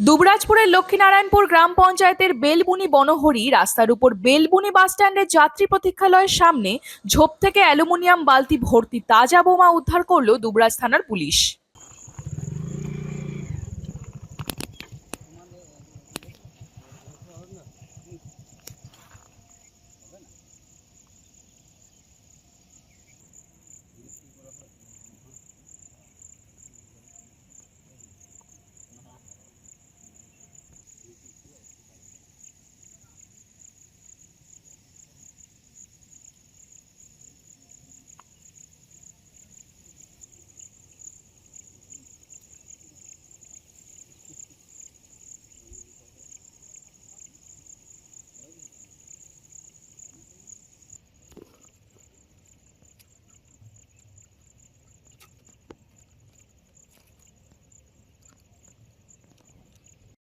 দুবরাজপুরের লক্ষ্মীনারায়ণপুর গ্রাম পঞ্চায়েতের বেলবুনি বনহরি রাস্তার উপর বেলবুনি বাসস্ট্যান্ডের যাত্রী প্রতীক্ষালয়ের সামনে ঝোপ থেকে অ্যালুমিনিয়াম বালতি ভর্তি তাজা বোমা উদ্ধার করল দুবরাজ থানার পুলিশ।